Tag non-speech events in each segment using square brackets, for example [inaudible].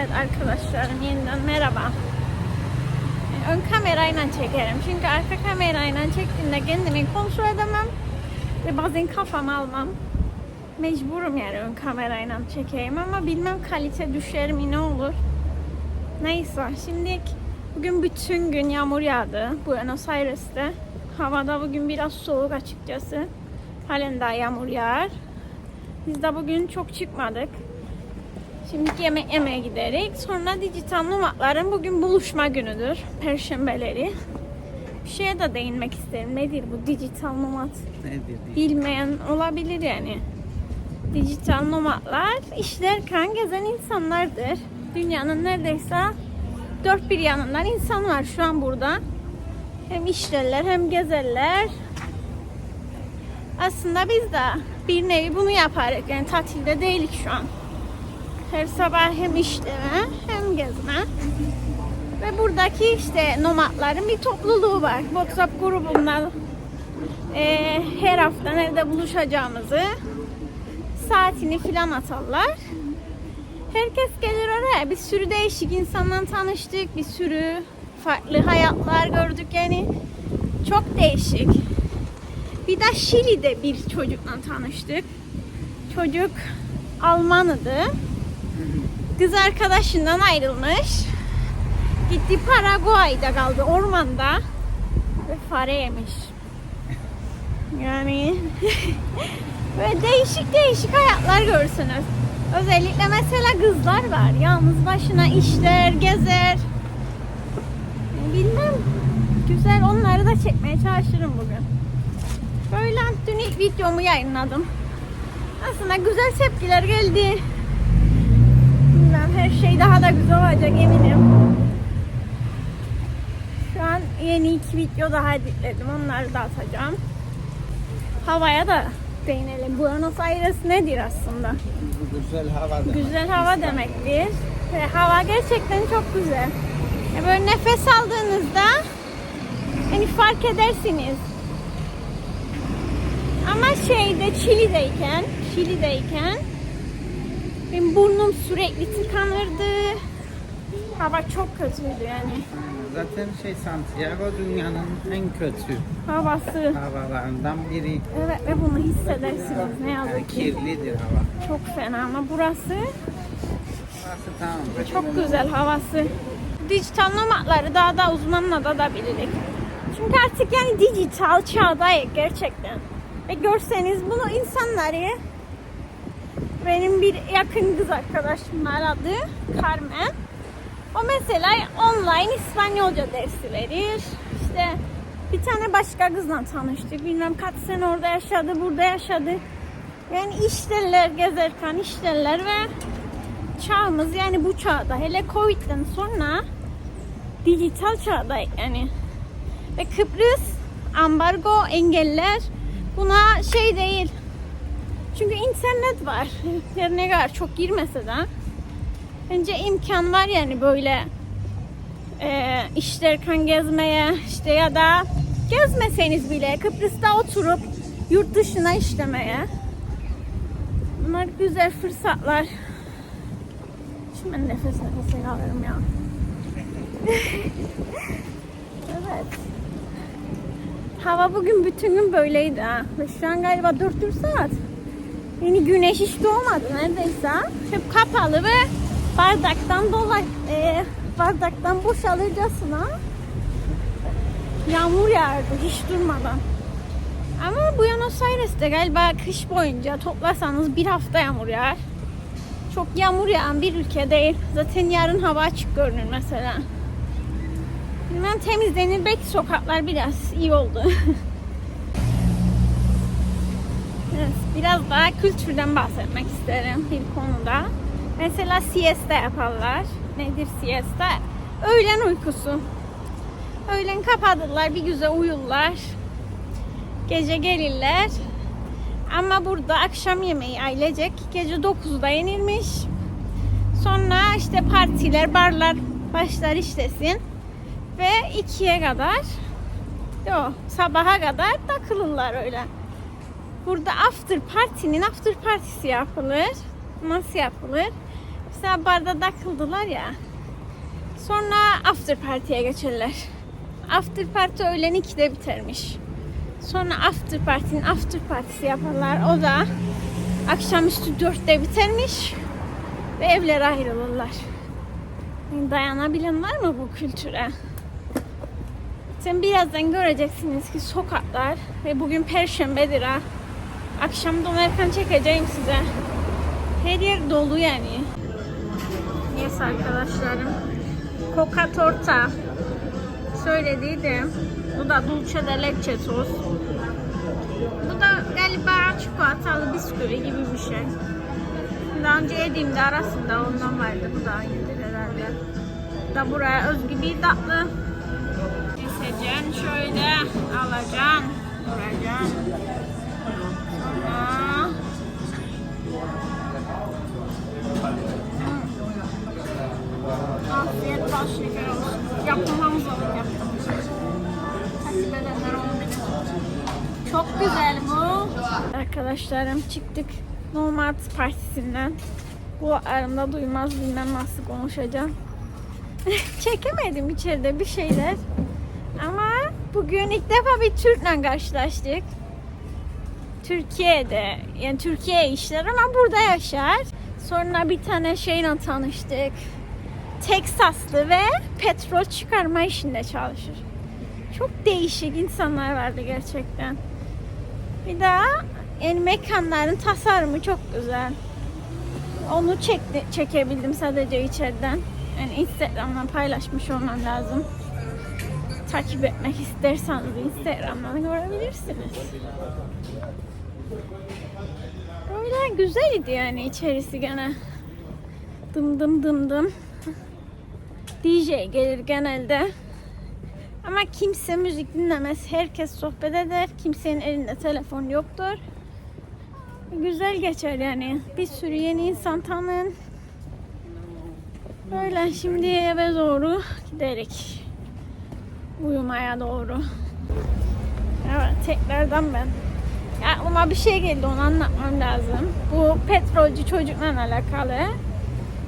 Evet arkadaşlarım yeniden merhaba. Ön kamerayla çekerim. Çünkü arka kamerayla çektiğimde kendimi kontrol edemem. Ve bazen kafamı almam. Mecburum yani ön kamerayla çekeyim ama bilmem kalite düşer mi ne olur. Neyse şimdi bugün bütün gün yağmur yağdı Buenos Aires'te. Havada bugün biraz soğuk açıkçası. Halen daha yağmur yağar. Biz de bugün çok çıkmadık. Şimdi yemek yemeye giderik. Sonra dijital nomadların bugün buluşma günüdür. Perşembeleri. Bir şeye de değinmek isterim. Nedir bu dijital nomad? Nedir? Bilmeyen olabilir yani. Dijital nomadlar işlerken gezen insanlardır. Dünyanın neredeyse dört bir yanından insan var şu an burada. Hem işlerler hem gezerler. Aslında biz de bir nevi bunu yaparız. Yani tatilde değilik şu an. Her sabah hem işleme hem gezme. Ve buradaki işte nomadların bir topluluğu var. WhatsApp grubundan eee, her hafta nerede buluşacağımızı saatini filan atarlar. Herkes gelir oraya. Bir sürü değişik insanla tanıştık. Bir sürü farklı hayatlar gördük yani. Çok değişik. Bir de Şili'de bir çocukla tanıştık. Çocuk Almanıdı. Kız arkadaşından ayrılmış. Gitti Paraguay'da kaldı ormanda ve fare yemiş. Yani [laughs] böyle değişik değişik hayatlar görürsünüz. Özellikle mesela kızlar var. Yalnız başına işler, gezer. Bilmem. Güzel onları da çekmeye çalışırım bugün. Böyle dün ilk videomu yayınladım. Aslında güzel tepkiler geldi. Her şey daha da güzel olacak eminim. Şu an yeni iki video daha editledim. Onları da atacağım. Havaya da değinelim. Buenos Aires nedir aslında? Güzel hava demek. Güzel hava demektir. Ve hava gerçekten çok güzel. Ya böyle nefes aldığınızda hani fark edersiniz. Ama şeyde Çili'deyken, Çili'deyken benim burnum sürekli tıkanırdı. Hava çok kötüydü yani. Zaten şey Santiago dünyanın en kötü Havası. havalarından biri. Evet ve bunu hissedersiniz ne yazık ki. Kirlidir hava. Çok fena ama burası Burası tamam. Çok güzel havası. Dijital nomadları daha da uzmanla da da bilirik. Çünkü artık yani dijital çağdayız gerçekten. Ve görseniz bunu insanları benim bir yakın kız arkadaşım aradı. Carmen. O mesela online İspanyolca dersi verir. İşte bir tane başka kızla tanıştık. Bilmem kaç sene orada yaşadı, burada yaşadı. Yani işlerler, gezerken işlerler ve çağımız yani bu çağda hele Covid'den sonra dijital çağda yani. Ve Kıbrıs ambargo engeller buna şey değil. Çünkü internet var. Her ne kadar çok girmese de bence imkan var yani böyle e, işlerken gezmeye işte ya da gezmeseniz bile Kıbrıs'ta oturup yurt dışına işlemeye. Bunlar güzel fırsatlar. Şimdi ben nefes nefese kalırım ya. [laughs] evet. Hava bugün bütün gün böyleydi ha. Şu an galiba 4 saat. Yeni güneş hiç doğmadı neredeyse. Hep kapalı ve bardaktan dolay, e, bardaktan boşalırcasına yağmur yağardı hiç durmadan. Ama Buenos Aires'te galiba kış boyunca toplasanız bir hafta yağmur yağar. Çok yağmur yağan bir ülke değil. Zaten yarın hava açık görünür mesela. Bilmem temizlenir. Belki sokaklar biraz iyi oldu. [laughs] biraz daha kültürden bahsetmek isterim bir konuda. Mesela siesta yaparlar. Nedir siesta? Öğlen uykusu. Öğlen kapatırlar, bir güzel uyurlar. Gece gelirler. Ama burada akşam yemeği ailecek gece 9'da yenilmiş. Sonra işte partiler, barlar başlar işlesin. Ve 2'ye kadar o sabaha kadar takılırlar öyle. Burada after party'nin after partisi yapılır. Nasıl yapılır? mesela barda takıldılar ya. Sonra after party'ye geçerler. After party öğlen 2'de bitermiş. Sonra after party'nin after partisi yaparlar. O da akşamüstü 4'te bitermiş. Ve evlere ayrılırlar. Dayanabilen var mı bu kültüre? Sen birazdan göreceksiniz ki sokaklar ve bugün perşembedir ha. Akşam dönerken çekeceğim size. Her yer dolu yani. Yes arkadaşlarım. Coca torta söylediydim. Bu da dulce de leche sos. Bu da galiba çikolatalı bisküvi gibi bir şey. Daha önce yediğimde arasında ondan vardı. Bu da aynıdır herhalde. Da buraya özgü bir tatlı. Keseceksin şöyle alacaksın. Vuracaksın. Afiyet bal şeker olsun. Yapmamız olur yapmamız. Takip. Çok güzel bu. Arkadaşlarım çıktık Nomad Partisi'nden. Bu aramda duymaz bilmem nasıl konuşacağım. [laughs] Çekemedim içeride bir şeyler. Ama bugün ilk defa bir Türk'le karşılaştık. Türkiye'de yani Türkiye işler ama burada yaşar. Sonra bir tane şeyle tanıştık. Teksaslı ve petrol çıkarma işinde çalışır. Çok değişik insanlar vardı gerçekten. Bir daha yani mekanların tasarımı çok güzel. Onu çekti, çekebildim sadece içeriden. Yani Instagram'dan paylaşmış olmam lazım. Takip etmek isterseniz Instagram'dan görebilirsiniz. Öyle güzeldi yani içerisi gene. Dım dım dım dım. DJ gelir genelde. Ama kimse müzik dinlemez. Herkes sohbet eder. Kimsenin elinde telefon yoktur. Güzel geçer yani. Bir sürü yeni insan tanın. Böyle şimdi eve doğru giderik. Uyumaya doğru. Evet tekrardan ben. Aklıma bir şey geldi onu anlatmam lazım. Bu petrolcü çocukla alakalı.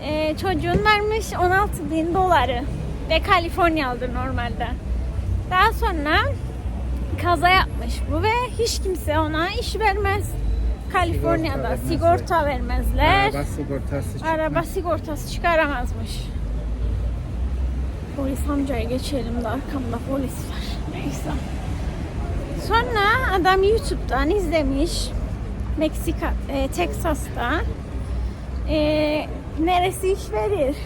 Ee, çocuğun vermiş 16 bin doları ve Kaliforniyalıdır normalde. Daha sonra kaza yapmış bu ve hiç kimse ona iş vermez. Kaliforniya'da sigorta vermezler. Araba sigortası çıkmaz. Araba sigortası çıkaramazmış. Polis amcaya geçelim de arkamda polis var. Neyse. Sonra adam YouTube'dan izlemiş. Meksika, e, Texas'ta. E, neresi iş verir?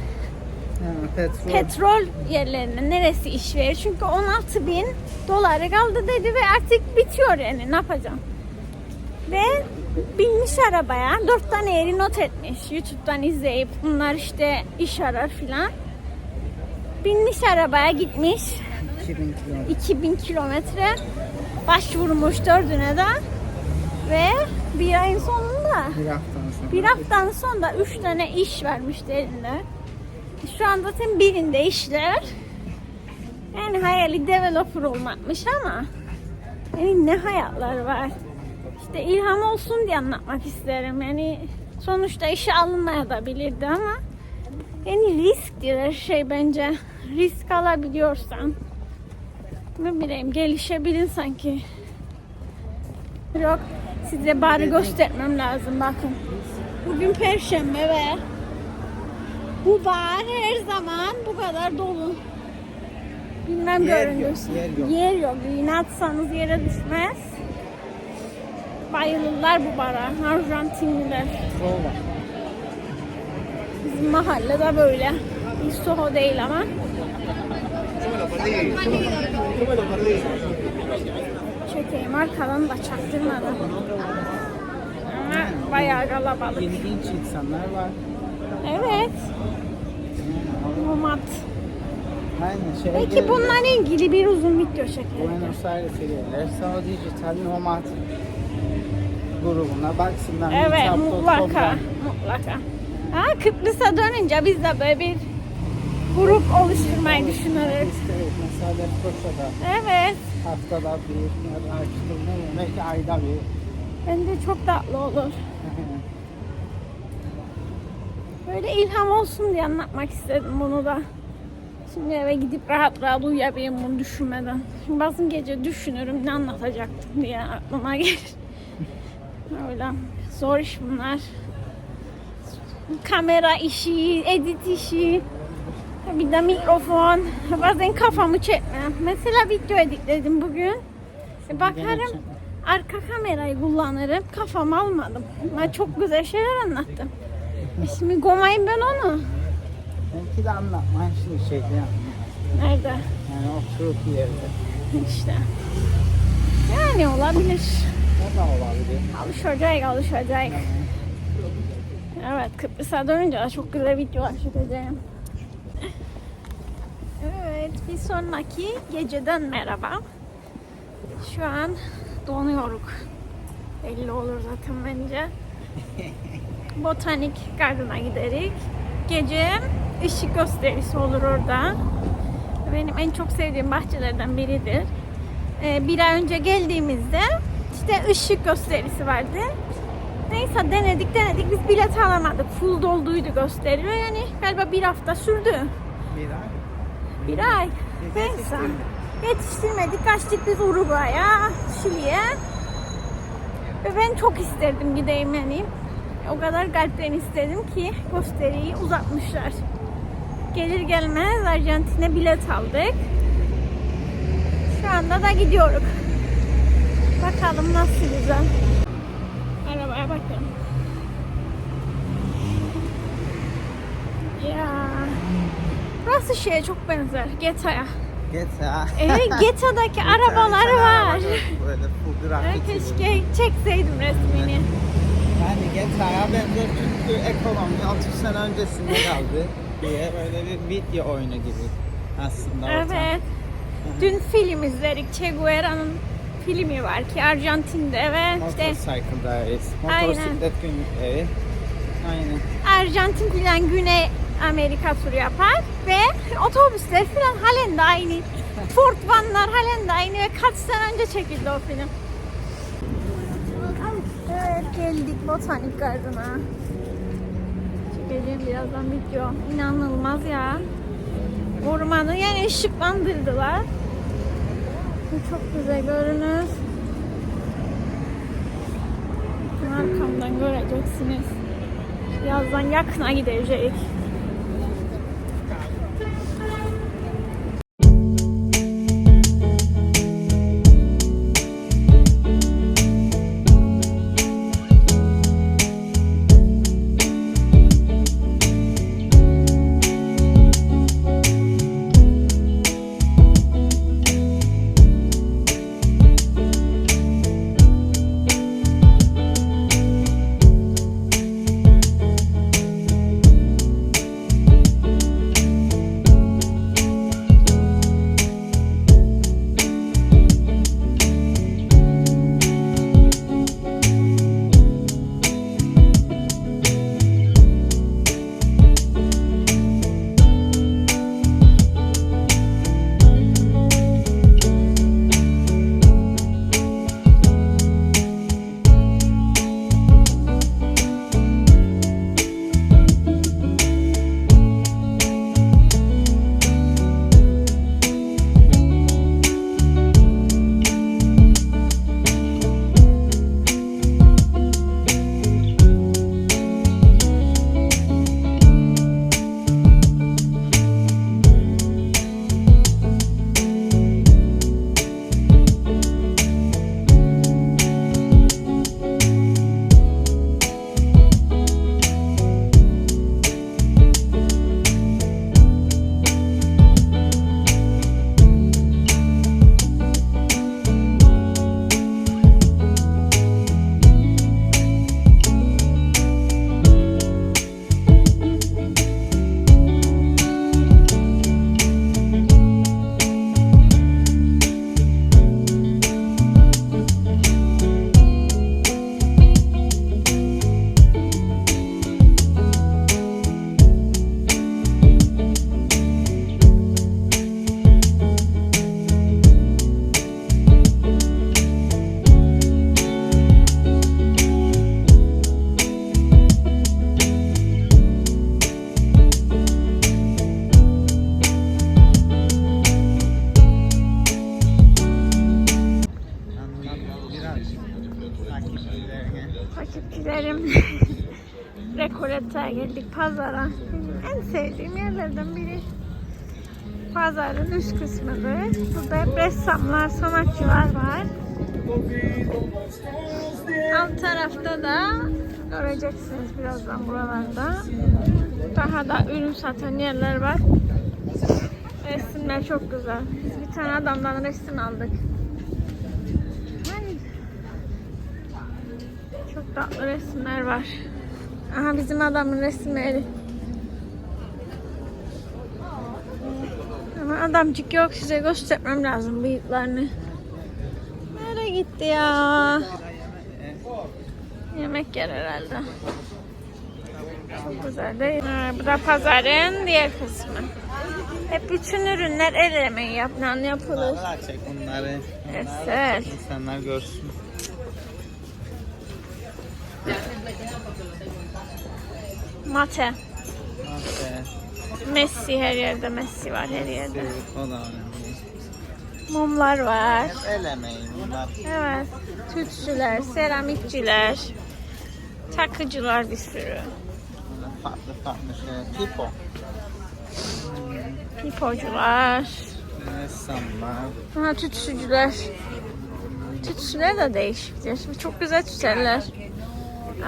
Ha, petrol. Petrol yerlerine neresi iş verir? Çünkü 16 bin doları kaldı dedi ve artık bitiyor yani ne yapacağım? Ve binmiş arabaya dört tane yeri not etmiş. YouTube'dan izleyip bunlar işte iş arar filan. Binmiş arabaya gitmiş 2000 kilometre. 2000 kilometre başvurmuş dördüne de ve bir ayın sonunda Bir haftanın sonra. bir haftanın sonunda üç tane iş vermişti elinde. Şu an zaten birinde işler. Yani hayali developer olmakmış ama yani ne hayatlar var. İşte ilham olsun diye anlatmak isterim. Yani sonuçta işe alınmaya da bilirdi ama yani risk diye her şey bence. Risk alabiliyorsan ne bileyim gelişebilin sanki. Yok size bari göstermem lazım bakın. Bugün perşembe ve bu bar her zaman bu kadar dolu. Bilmem Yer görünüyorsun. yok, yer yok. Yer yok. İğne atsanız yere düşmez. Bayılırlar bu bara. Arjantinliler. Bizim mahallede böyle. Bir Soho değil ama. Çekeyim arkadan da çaktırmadan. Ama bayağı kalabalık. İlginç insanlar var. Evet. Nomad. Aynen şey Peki bununla ilgili bir uzun video çekelim. Buenos Aires'e gelirler. Sonra dijital nomad grubuna baksınlar. Evet mutlaka. Mutlaka. Ha, Kıbrıs'a dönünce biz de böyle bir grup oluşturmayı. Evet, mesela Lefkoşa'da Evet. haftada bir ya da işte ne bileyim, belki ayda bir. Bence çok tatlı olur. [laughs] Böyle ilham olsun diye anlatmak istedim bunu da. Şimdi eve gidip rahat rahat uyuyabileyim bunu düşünmeden. Şimdi bazen gece düşünürüm ne anlatacaktım diye aklıma gelir. [laughs] Öyle zor iş bunlar. Kamera işi, edit işi, bir de mikrofon. Bazen kafamı çekme. Mesela video editledim bugün. E, Bakarım arka kamerayı kullanırım. Kafamı almadım. Ama çok güzel şeyler anlattım. E Şimdi gomayım ben onu. Belki de anlatman şimdi şeyde. Nerede? Yani oturup yerde. İşte. Yani olabilir. O da olabilir. Alışacak, alışacak. Evet, Kıbrıs'a dönünce çok güzel videolar çekeceğim. Evet, bir sonraki geceden merhaba. Şu an donuyoruz. Belli olur zaten bence. [laughs] Botanik Garden'a giderik. Gece ışık gösterisi olur orada. Benim en çok sevdiğim bahçelerden biridir. Ee, bir ay önce geldiğimizde işte ışık gösterisi vardı. Neyse denedik denedik biz bilet alamadık. Full dolduydu gösteri ve yani galiba bir hafta sürdü. Bir ay. Bir ay. Neyse. Yetiştirmedik. Kaçtık biz Uruguay'a, Şili'ye. Ve ben çok isterdim gideyim yani. O kadar kalpten istedim ki gösteriyi uzatmışlar. Gelir gelmez Arjantin'e bilet aldık. Şu anda da gidiyoruz. Bakalım nasıl güzel. Arabaya bakın. Ya. Burası şeye çok benzer. GTA'ya. GTA. Evet [laughs] GTA'daki arabalar var. Böyle full Ben grafiti. keşke çekseydim resmini. Yani GTA'ya benzer çünkü ekonomi 30 sene öncesinde kaldı [laughs] diye böyle bir video oyunu gibi aslında ortam. Evet. Dün film izledik. Che Guevara'nın filmi var ki Arjantin'de ve işte Motorcycle Diaries, motosiklet günlükleri. Aynen. Arjantin filan Güney Amerika turu yapar ve otobüsler filan halen de aynı. Ford vanlar halen de aynı ve kaç sene önce çekildi o film. Evet geldik Botanik Garden'a. Çekeceğim birazdan video. İnanılmaz ya. Ormanı yani ışıklandırdılar. Bu Çok güzel görünür. Arkamdan göreceksiniz. Birazdan yakına gidecek. Pazarın üst kısmıdır. Burada hep ressamlar, sanatçılar var. Alt tarafta da göreceksiniz birazdan buralarda. Daha da ürün satan yerler var. Resimler çok güzel. Biz bir tane adamdan resim aldık. Çok tatlı resimler var. Aha bizim adamın resimleri. Ama adamcık yok size göstermem lazım bıyıklarını. Nereye gitti ya? Yemek yer herhalde. Çok güzel değil? Ha, Bu da pazarın diğer kısmı. Hep bütün ürünler el emeği yapılan yapılır. Çek bunları. Eser. İnsanlar görsün. Mate. Neyse. Messi her yerde Messi var her yerde. Mumlar var. Hep el emeği bunlar. Evet. Tütsüler, seramikçiler, takıcılar bir sürü. Farklı farklı şey. Tipo. Pipocular. Ressamlar. Aha tütsücüler. Tütsüler de değişiktir. Çok güzel tüteller.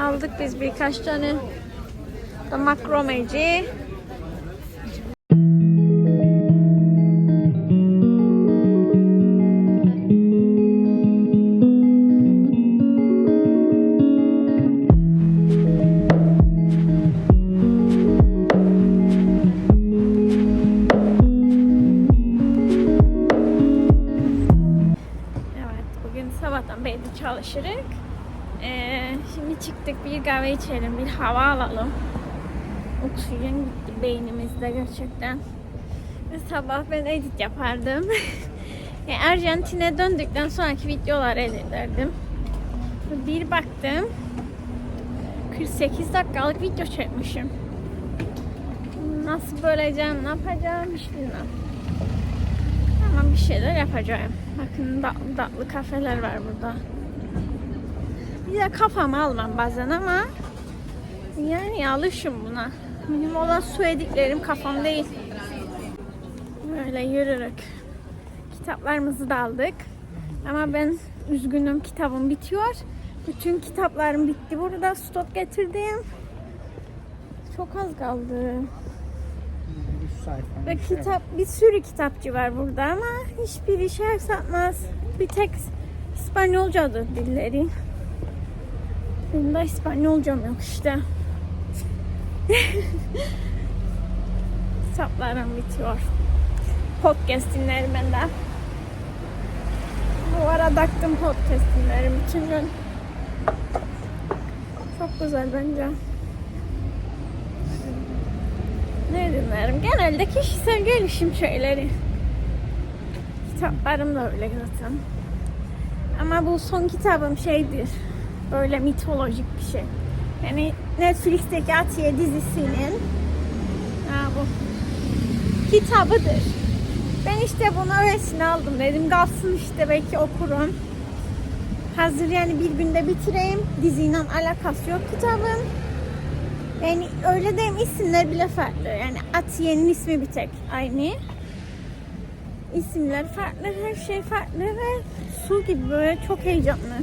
Aldık biz birkaç tane. Da makromeci. Hava alalım. Oksijen gitti beynimizde gerçekten. Ve sabah ben edit yapardım. [laughs] yani Arjantin'e döndükten sonraki videoları editlerdim. Bir baktım. 48 dakikalık video çekmişim. Nasıl böleceğim, ne yapacağım hiç bilmem. Ama bir şeyler yapacağım. Bakın tatlı tatlı kafeler var burada. Bir de kafamı almam bazen ama yani alışım buna. Benim olan söylediklerim kafam değil. Böyle yürürük. Kitaplarımızı da aldık. Ama ben üzgünüm kitabım bitiyor. Bütün kitaplarım bitti burada. Stok getirdim. Çok az kaldı. 3 sayfa. Ve kitap bir sürü kitapçı var burada ama hiçbiri şer satmaz. Bir tek İspanyolcadır dilleri. Benim de İspanyolcam yok işte. Kitaplarım bitiyor. Podcast dinlerim ben de. Bu ara taktım podcast dinlerim bütün gün. Çok güzel bence. Ne dinlerim? Genelde kişisel gelişim şeyleri. Kitaplarım da öyle zaten. Ama bu son kitabım şeydir. Böyle mitolojik bir şey. Yani Netflix'teki Atiye dizisinin ha, kitabıdır. Ben işte bunu öylesine aldım dedim. Kalsın işte belki okurum. Hazır yani bir günde bitireyim. Diziyle alakası yok kitabın. Yani öyle diyeyim isimler bile farklı. Yani Atiye'nin ismi bir tek aynı. İsimler farklı, her şey farklı ve su gibi böyle çok heyecanlı.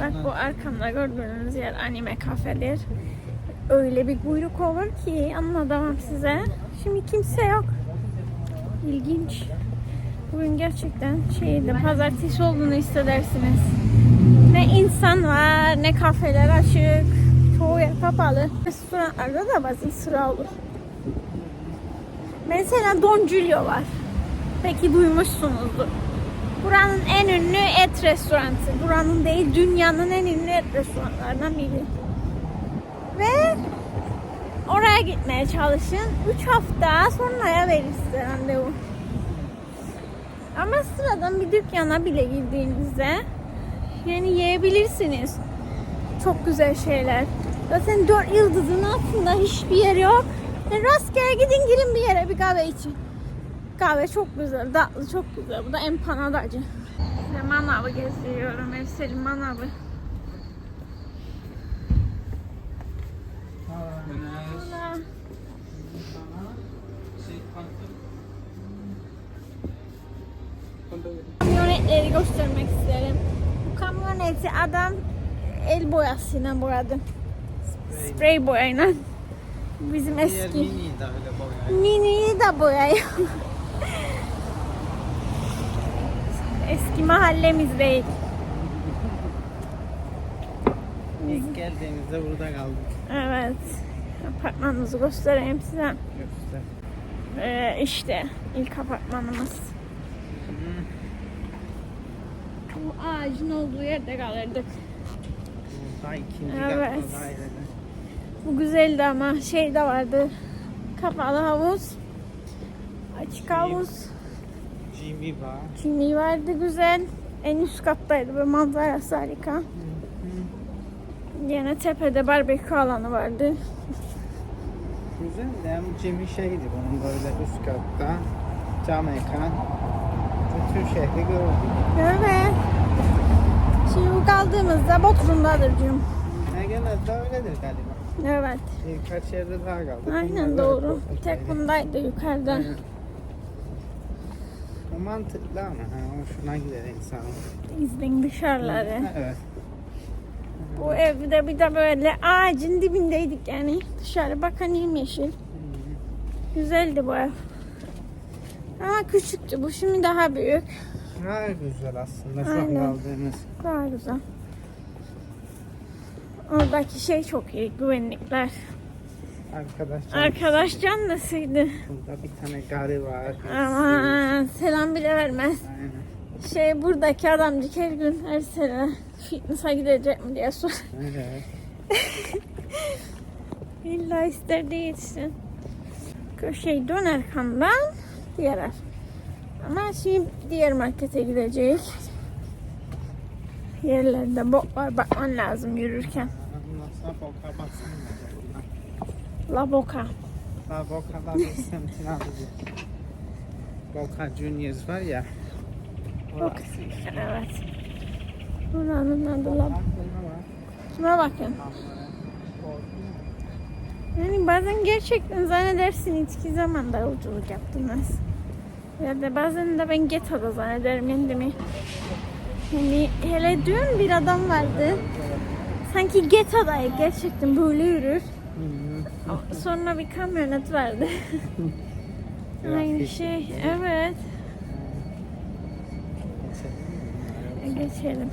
Bak bu arkamda gördüğünüz yer anime kafedir. Öyle bir kuyruk olur ki anlatamam size. Şimdi kimse yok. İlginç. Bugün gerçekten şeydi, pazartesi olduğunu hissedersiniz. Ne insan var, ne kafeler açık. Çoğu yer kapalı. Restoranlarda da bazen sıra olur. Mesela Don Julio var. Peki duymuşsunuzdur. Buranın en ünlü et restoranı. Buranın değil, dünyanın en ünlü et restoranlarından biri. Ve oraya gitmeye çalışın. 3 hafta sonraya verir size randevu. Ama sıradan bir dükkana bile girdiğinizde yani yiyebilirsiniz. Çok güzel şeyler. Zaten 4 yıldızın altında hiçbir yer yok. Yani rastgele gidin girin bir yere bir kahve için. Kahve çok güzel, tatlı çok güzel. Bu da empanadacı. İşte manavı geziyorum. Evsel'in manavı. Kamyonetleri göstermek isterim. Bu kamyoneti adam el boyasıyla boyadı. Sprey boyayla. Bizim eski. mini de boyayı. Mini'yi de boyayıyor. [laughs] eski mahallemizdeyiz. İlk geldiğimizde burada kaldık. Evet. Apartmanımızı göstereyim size. Göster. Ee, işte ilk apartmanımız. Bu ağacın olduğu yerde kalırdık. Burada ikinci Evet. Bu güzeldi ama şey de vardı. Kapalı havuz. Açık havuz. Jimmy var. Kimi vardı güzel. En üst kattaydı ve manzarası harika. Yine tepede barbekü alanı vardı. Güzel de hem Jimmy şeydi bunun böyle üst katta. Cam mekan. Bütün şehri gördük. Evet. Şimdi bu kaldığımızda Bodrum'dadır diyorum. Ne genelde öyledir galiba. Evet. Birkaç yerde daha kaldık. Aynen Bunlar doğru. Tek bundaydı yukarıda. Aynen. Mantıklı ama ha, hoşuna gider insanın. İzleyin dışarıları. Evet. Bu evde bir de böyle ağacın dibindeydik yani. Dışarı bakan yemyeşil. Güzeldi bu ev. Ama küçüktü. Bu şimdi daha büyük. Ha güzel aslında şu an kaldığımız. Daha güzel. Oradaki şey çok iyi. Güvenlikler. Arkadaşlar Arkadaş canlısıydı. burada bir tane garı var. Aman selam bile vermez. Aynen. Şey buradaki adamcık her gün her sene fitness'a gidecek mi diye sor. Evet. [laughs] İlla ister değilsin. Köşeyi dön arkamdan diğer ev. Ama şimdi diğer markete gidecek. Yerlerde bok var bakman lazım yürürken. Boka baksana. La boka. La Boca'da bir semtin adı bu. Boca Juniors var ya. Boca. Evet. Buranın adı la. Şuna bakın. Yani bazen gerçekten zannedersin içki zamanda yolculuk yaptınız. Ya da bazen de ben Geta'da zannederim kendimi. Yani hele dün bir adam vardı. Sanki Geta'daydı gerçekten böyle yürür. Sonra bir kamyonet vardı. Aynı şey. Evet. Geçelim.